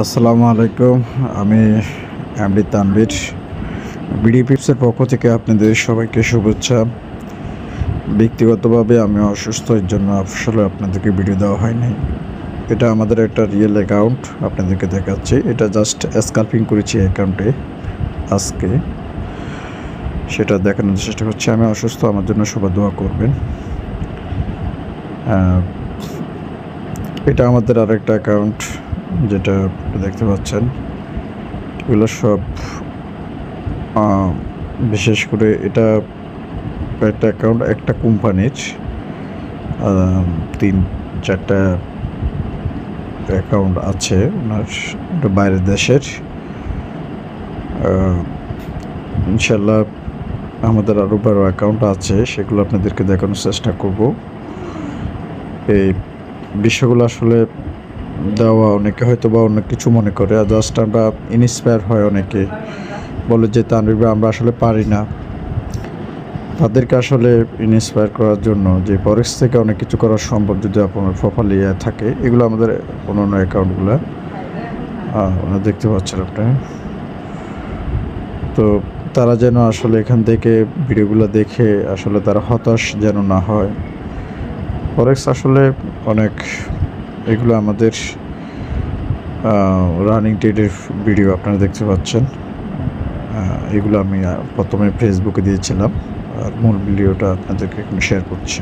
আসসালামু আলাইকুম। আমি এমডি তানবির বিডি পিপসের পক্ষ থেকে আপনাদের সবাইকে শুভেচ্ছা। ব্যক্তিগতভাবে আমি অসুস্থ, এর জন্য আসলে আপনাদেরকে ভিডিও দেওয়া হয়নি। এটা আমাদের একটা রিয়েল অ্যাকাউন্ট আপনাদেরকে দেখাচ্ছি। এটা জাস্ট স্কাল্পিং করেছি অ্যাকাউন্টে আজকে। সেটা দেখানোর চেষ্টা করছি। আমি অসুস্থ, আমার জন্য সবাই দোয়া করবেন। এটা আমাদের আরেকটা অ্যাকাউন্ট যেটা দেখতে পাচ্ছেন, এগুলো সব বিশেষ করে এটা একটা অ্যাকাউন্ট একটা কোম্পানির তিন, চারটা অ্যাকাউন্ট আছে ওনার বাইরের দেশের। ইনশাল্লাহ আমাদের আরও বড় অ্যাকাউন্ট আছে, সেগুলো আপনাদেরকে দেখানোর চেষ্টা করব। এই বিষয়গুলো আসলে দেওয়া, অনেকে হয়তো বা অনেক কিছু মনে করে। জাস্ট আমরা ইন্সপায়ার হয় অনেকে। বলে যে তানবির আমরা আসলে পারি না। তাদেরকে আসলে ইন্সপায়ার করার জন্য যে ফরেক্স থেকে অনেক কিছু করা সম্ভব যদি আপনার প্রপারলি থাকে। এগুলো আমাদের অন্যান্য অ্যাকাউন্টগুলো দেখতে পাচ্ছেন আপনি তো তারা যেন আসলে এখান থেকে ভিডিওগুলো দেখে আসলে তারা হতাশ যেন না হয়। ফরেক্স আসলে অনেক এগুলো আমাদের রানিং টেডের ভিডিও আপনারা দেখতে পাচ্ছেন। এগুলো আমি প্রথমে ফেসবুকে দিয়েছিলাম। আর মূল ভিডিওটা আপনাদেরকে এখন শেয়ার করছি।